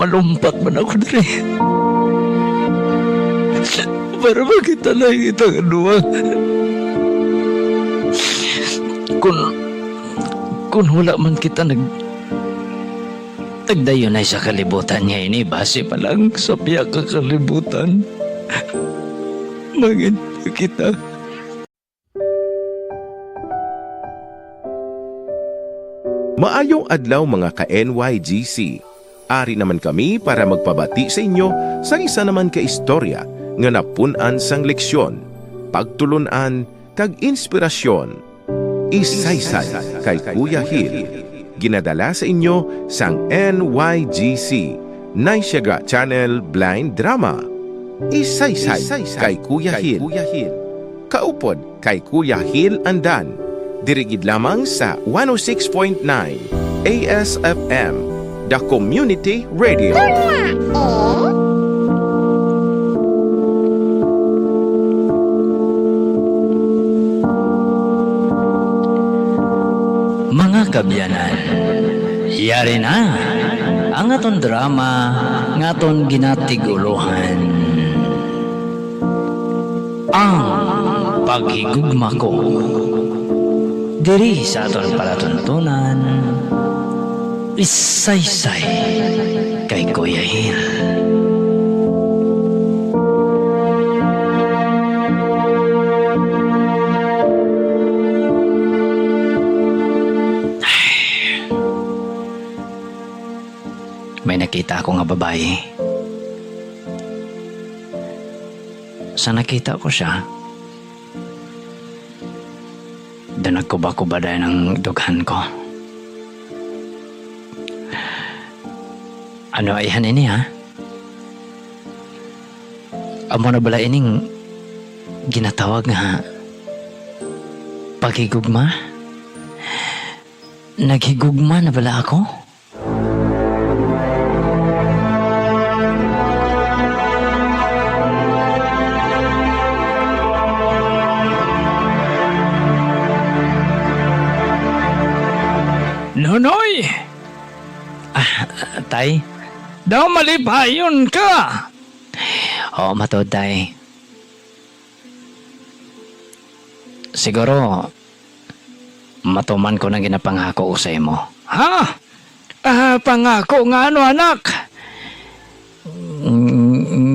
malumpat man ako diri. Para makita lang itang anuwa. Kung, kung wala man kita nag Nagdayon ay sa kalibutan niya ini base pa lang sa piya ka kalibutan. Mangin kita. Maayong adlaw mga ka-NYGC. Ari naman kami para magpabati sa inyo sa isa naman ka istorya nga napunan sang leksyon, pagtulunan, kag inspirasyon. Isaysay kay Kuya Hil. Ginadala sa inyo sang NYGC, Naisyaga Channel Blind Drama. Isaysay kay Kuya Hil. Kaupod kay Kuya Hil Andan. Dirigid lamang sa 106.9 ASFM, The Community Radio. Mga kabyanan, yari na ang aton drama nga aton ginatiguluhan. Ang paghigugma ko. Diri sa aton palatuntunan, isaysay kay Kuya Hil. May nakita ako nga babae. Sa nakita ko siya, doon nagkuba-kuba dahil ng dughan ko. Ano ayhan ini ha? Amo na bala ining ginatawag nga pagigugma? Naghigugma na bala ako? Nonoy! Ah, tay? Daw malipayon ka! Oo, matod, tay. Siguro, matuman ko na ginapangako ko sa imo. Ha? Ah, pangako nga ano, anak?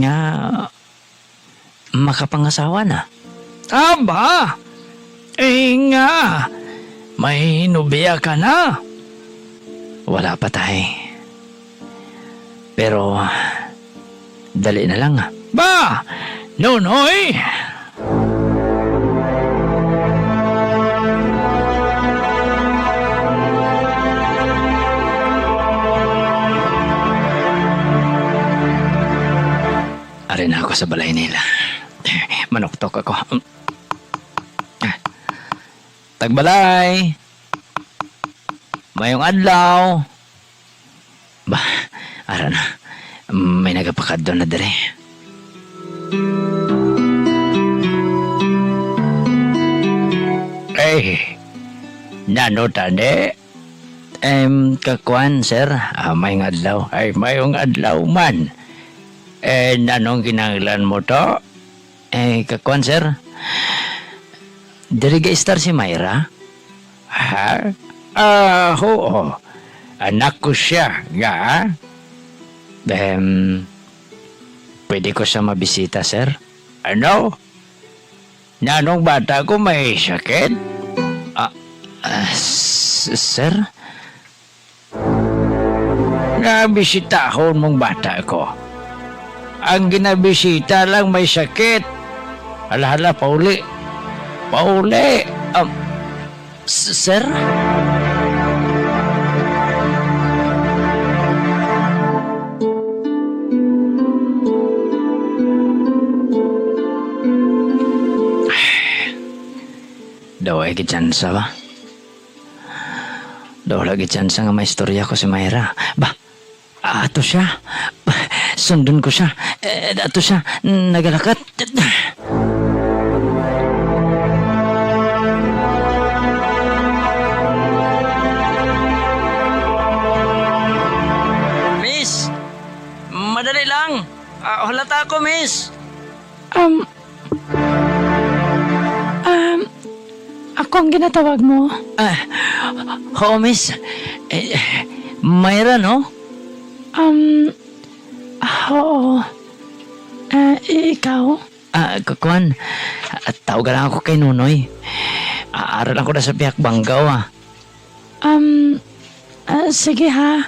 Nga, makapangasawa na. Aba! Eh nga, may nubiya ka na? Wala pa tay. Pero, dali na lang. Ba! Nonoy! Ari na ako sa balay nila. Manoktok ako. Tagbalay! Mayong adlaw! Ba, ara na. May nagapakad doon na dire. Eh, nano tane? Em, kakuan, sir. Ah, mayong adlaw. Ay, mayong adlaw man. Eh, nanong kinanglan mo to? Eh, kakuan, sir. Ga star si Myra? Ha? Ah, oo. Anak ko siya, nga. Um, pwede ko siya mabisita, sir? Ano? Nanong bata ko may sakit? Ah, ah, sir? Nabisita ako mong bata ko. Ang ginabisita lang may sakit. Hala-hala, Pauli. Pauli! Um, s- sir? Daw ay gitsansa ba? Daw lagi tsansa nga may istorya ko si Mayra. Ba, ato siya. Ba, Sundon ko siya. Eh, ato siya. Nagalakat. Miss! dali lang. Ah, halata ako, miss. Ako ang ginatawag mo? Ah, oo, miss. Eh, Mayra, no? Um, oo. Ah, ikaw? Ah, kukuan. At tawagan lang ako kay Nunoy. Aaral ako na sa Biak Banggaw, ah. Um, ah, sige ha.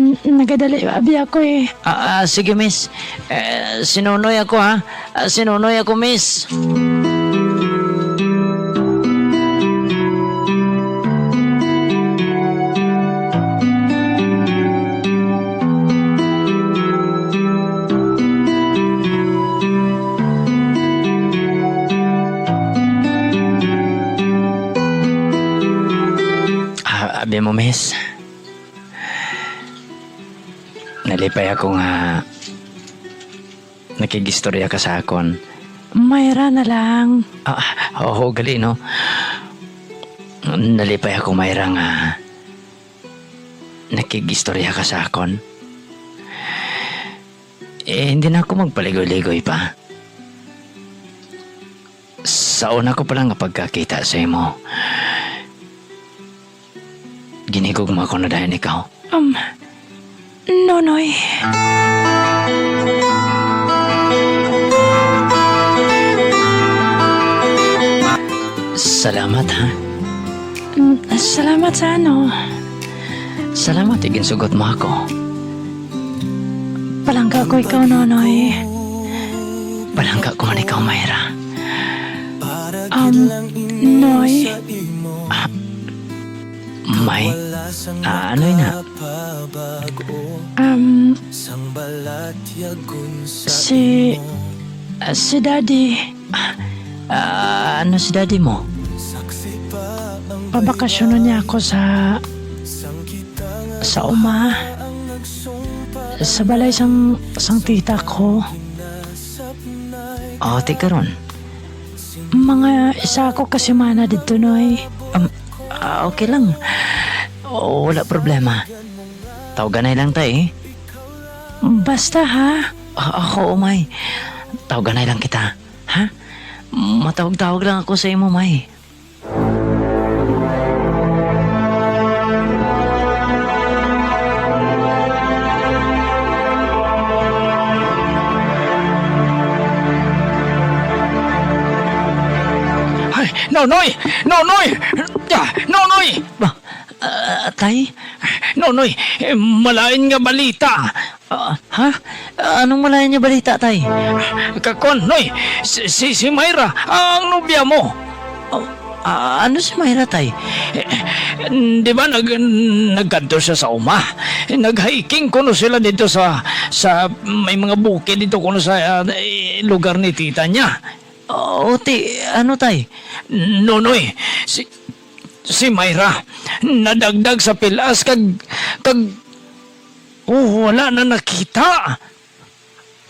N- nagadali abi ako eh. Ah, ah, sige, miss. Eh, sinunoy ako, ha? Ah, sinunoy ako, miss. Ah, miss. Nalipay ako nga nakigistorya ka sa akon. Mayra na lang. Ah, oo, gali, no? Nalipay ako, Mayra, nga nakigistorya ka sa akon. Eh, hindi na ako magpaligoy-ligoy pa. Sa una ko palang nga pagkakita sa imo, ginigugma ko na dahil ikaw. Um, Nonoy. Salamat, ha? Mm, Salamat sa ano. Salamat, igin sugot mo ako. Palangga ko ikaw, Nonoy. Palangka ko man ikaw, Mayra. Um, Noy. May, ah, ano yun na? Um, si... ah, si Daddy. Ah, ano si daddy mo? Pabakasyonan niya ako sa... Sa uma. Sa balay sang, sang tita ko. Oh, tika ron. Mga isa ako kasi mana dito, Noy. Um, ah, okay lang. Oh, wala problema. Tawagan na lang tayo eh. Basta ha. Ah, ako, Umay. Tawagan na lang kita. Ha? Matawag-tawag lang ako sa imo, May. Ay, Nonoy! Nonoy! Ah, Nonoy! Ba, ah, tay? Nonoy, malain nga balita. Ah, ha? Anong malayan niya balita, tay? Kakon, Noy, si, si, si Mayra, ang nobya mo. Oh, ah, ano si Mayra, tay? Eh, di ba nag, nagkanto siya sa uma? Nag-hiking kuno sila dito sa, sa may mga bukid dito kuno sa eh, lugar ni tita niya. Oo, ti, ano tay? Nonoy, si, si Mayra, nadagdag sa pilas kag, kag, oh, wala na nakita.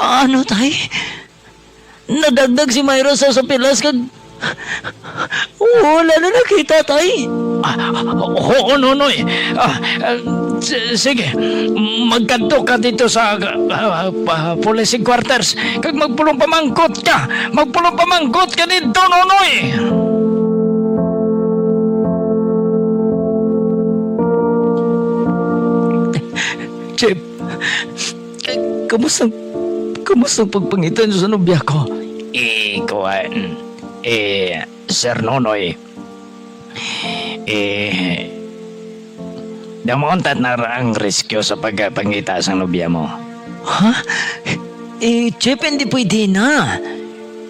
Ano tay? Nadagdag si Mayra sa, sa pilas kag, oh, wala na nakita tay. Ah, oo, Nonoy. Ah, ah, s- sige, magkanto ka dito sa uh, uh, policing quarters. Kag magpulong pamangkot ka. Magpulong pamangkot ka dito, Nonoy. Chip, kamusta, kamusta ang pagpangitan sa nobya ko? Eh, kuwan. Eh, Sir Nonoy. Eh, damontat na ang riskyo sa pagpangita sa nobya mo. Ha? Eh, Chip, hindi pwede na.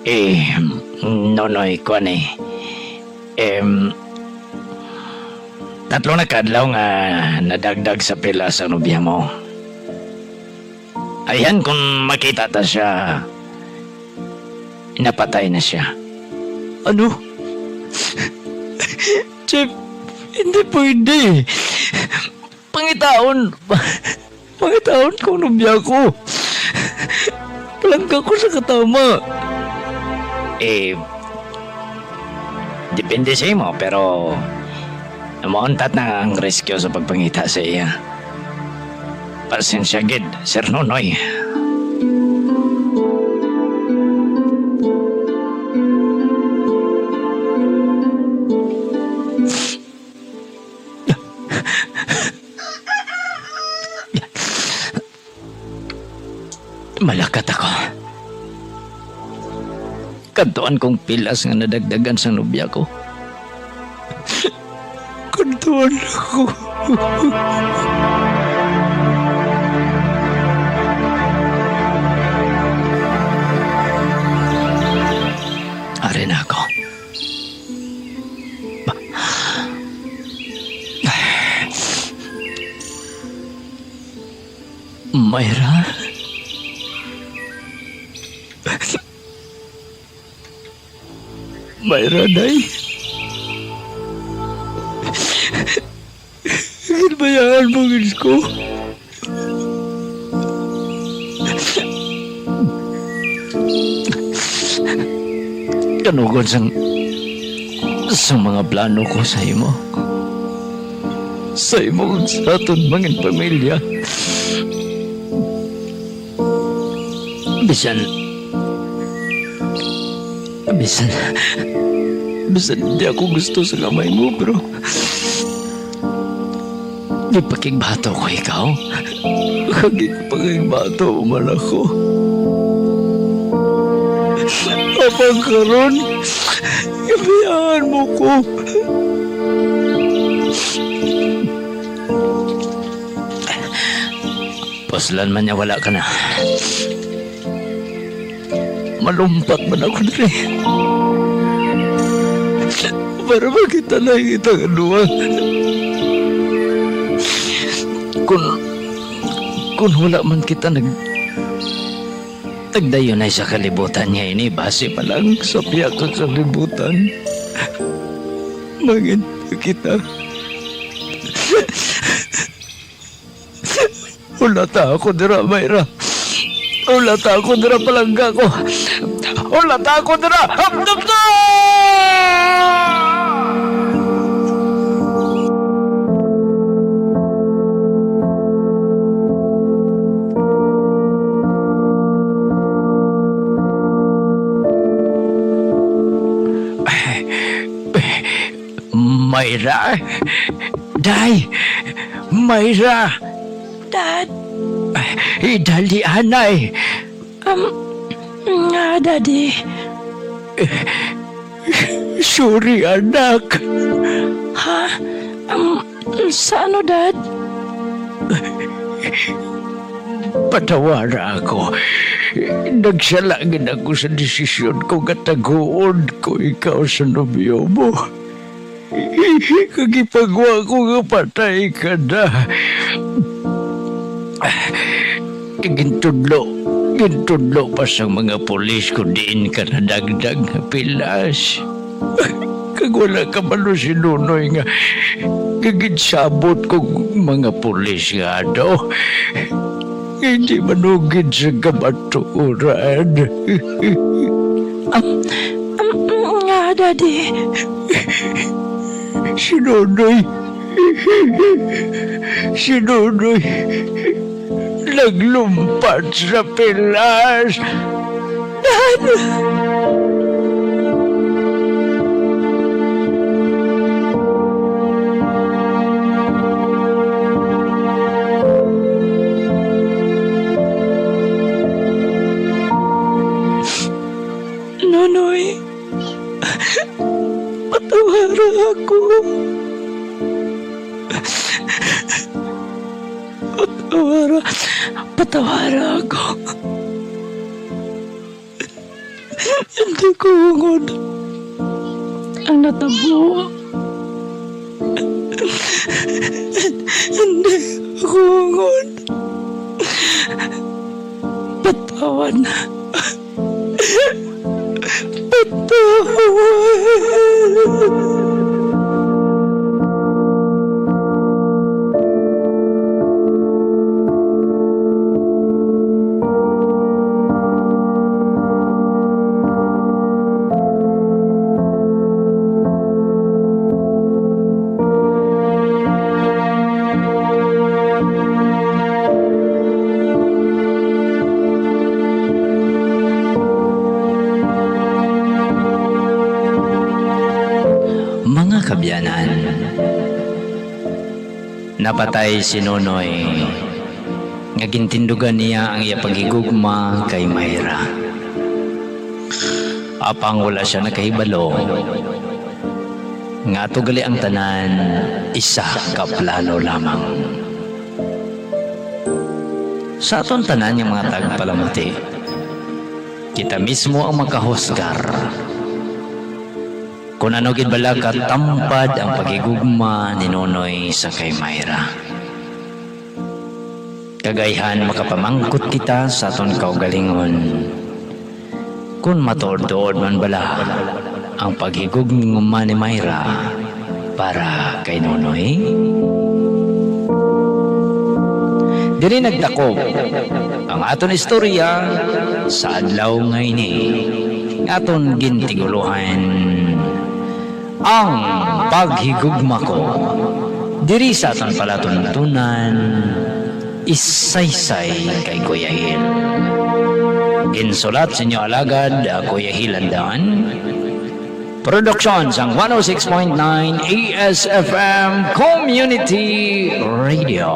Eh, Nonoy, kuwan eh. Em, tatlo na kadlaw nga nadagdag sa pila sa nobya mo. Ayan kung makita ta siya, napatay na siya. Ano? Chip, hindi pwede. Pangitaon. Pangitaon ko nubya ko. Palangga ko sa katama. Eh, depende sa imo, pero Namauntat na ang rescue sa pagpangita sa iya. Pasensya gid, Sir Nonoy. Malakat ako. Kantuan kong pilas nga nadagdagan sa nobya ko. Kantuan ako. Ari na ako. Mayra? Mayra, mo gins ko. Kanugon sang sa mga plano ko sa imo. Sa imo ug sa aton mga pamilya. Bisan Bisan Bisan di ako gusto sa kamay mo bro Di pakigbato ko ikaw Hagit pakigbato man ako Apang karon Ibayaan mo ko Paslan man niya wala ka na malumpat man ako na rin. Para makita lang kita kadua. Kung, kung wala man kita nag, nagdayon ay sa kalibutan niya ini, base pa lang sa piyak ka kalibutan. Maginta kita. Wala ta ako dira, Mayra. Wala ta ako dira palangga ko. Wala ta ako dira. Hamdam Mayra? Day! Mayra! Dad, Idali anay! um, nga, Daddy. Sorry anak! Ha? Um, sa ano, Dad? Patawara ako. Nagsalangin ako sa desisyon ko kataguon ko ikaw sa nobyo mo. Kagipagwa ko nga patay ka na. Gintudlo. Gintudlo pa sa mga polis ko din ka na dagdag na pilas. Kag wala ka man no si Nunoy nga Giginsabot kong mga pulis nga do. Hindi manugid sa kamaturan. Um, nga, Daddy. Si Nunoy. Si Nunoy. Naglumpat sa pilas. Nonoy. Hindi ako ungod. Patawan. Napatay si Nonoy nga gintindugan niya ang iya pagigugma kay Mayra. Apang wala siya nakahibalo. Nga to gali ang tanan, isa ka plano lamang. Sa aton tanan yung mga tagpalamuti, kita mismo ang makahusgar. Kung ano gid bala katampad ang pagigugma ni Nonoy sa kay Mayra. Kagayhan makapamangkot kita sa aton kaugalingon. Kung matuod-tuod man bala ang paghigugma ni Mayra para kay Nonoy. Diri nagdakop ang aton istorya sa adlaw nga ini. Aton gintiguluhan ang paghigugma ko. Diri sa aton palatuntunan isaysay kay Kuya Hil. Ginsulat sa inyo alagad uh, Kuya Hilandan. Production sang 106.9 ASFM Community Radio.